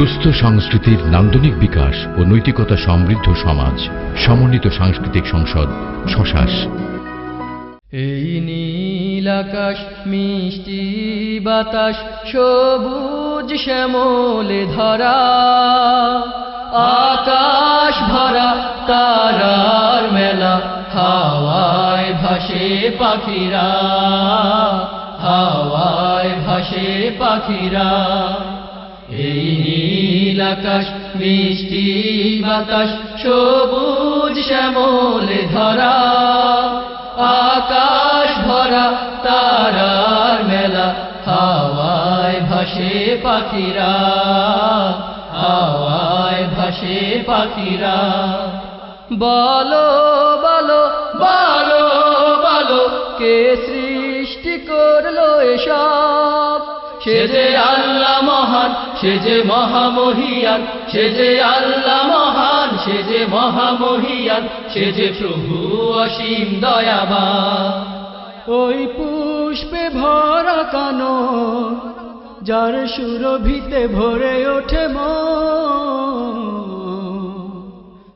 সুস্থ সংস্কৃতির নান্দনিক বিকাশ ও নৈতিকতা সমৃদ্ধ সমাজ, সমন্বিত সাংস্কৃতিক সংসদ শশাস এই নীল আকাশ, মিষ্টি বাতাস, সবুজ শ্যামলে ধরা, আকাশ ভরা তারার মেলা, হাওয়ায় ভাসে পাখিরা, হাওয়ায় ভাসে পাখিরা। এই নীল আকাশ মিষ্টি বাতাস, সবুজ শ্যামলে ধরা, আকাশ ভরা তারার মেলা, হাওয়ায় ভাসে পাখিরা, হাওয়ায় ভাসে পাখিরা। বলো বলো বলো বলো, কে সৃষ্টি করল এসব? সে যে আল্লাহ মহান সে যে মহামহিয়ান সে যে আল্লাহ মহান সে যে মহামহিয়ান সে যে প্রভু অসীম দয়াবান। ওই পুষ্পে ভরা কানো যার সুরভিতে ভরে ওঠে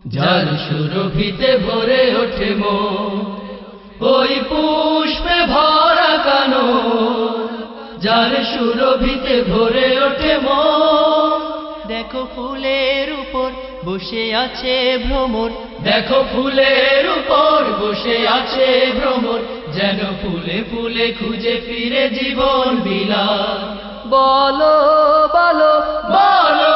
যার সুরভিতে ভরে ওঠে মো ওই পুষ্পে যার সুরভিতে ভরে ওঠে মো দেখো ফুলের উপর বসে আছে ভ্রমর। দেখো ফুলের উপর বসে আছে ভ্রমর যেন ফুলে ফুলে খুঁজে ফিরে জীবন বিলা বলো বলো বলো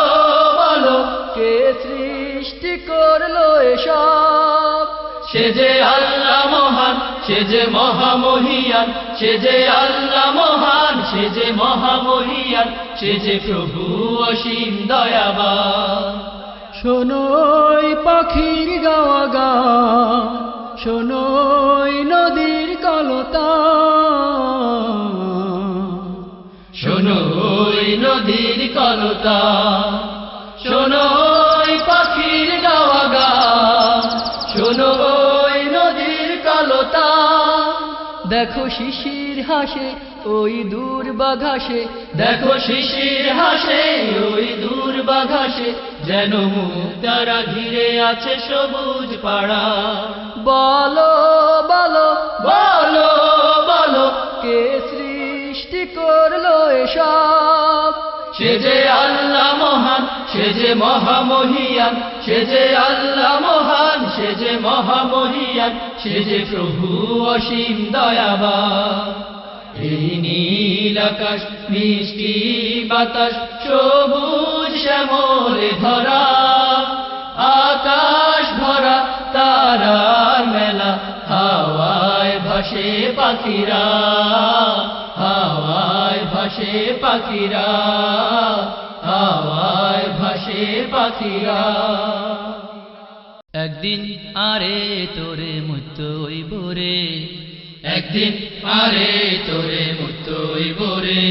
বলো কে সৃষ্টি করল এসব? সে যে আল্লাহ মহান সে যে মহামহিয়ান সে যে আল্লাহ মহান মহামহিয়ান সে যে প্রভু অসীম দয়াবা শোনোই পাখির গাওয়া গান শোনোই নদীর কলতা। শোনো ওই নদীর কলতা শোনো পাখির গাওয়া গান শোনো নদীর কলতা। দেখো শিশির হাসে ওই দূর বাঘাসে দেখো শিশির হাসে ওই দূর বাঘাসে যেন তারা ঘিরে আছে সবুজ পাড়া। বলো বলো বলো বলো কে সৃষ্টি করল এসব? সে যে আল্লাহ মহান সে যে মহামহিয়ান সে যে আল্লাহ মহান সে যে মহামহিয়ান সে যে প্রভু অসীম নীল আকাশ, মিষ্টি বাতাস, সবুজ শ্যামলে ধরা আকাশ ভরা, তারার মেলা, হাওয়ায় ভাসে পাখিরা। হাওয়ায় ভাসে পাখিরা। হাওয়ায় ভাসে পাখিরা। একদিন আরে তোরে মুক্ত রে। একদিন আরে তোরে মতোই রে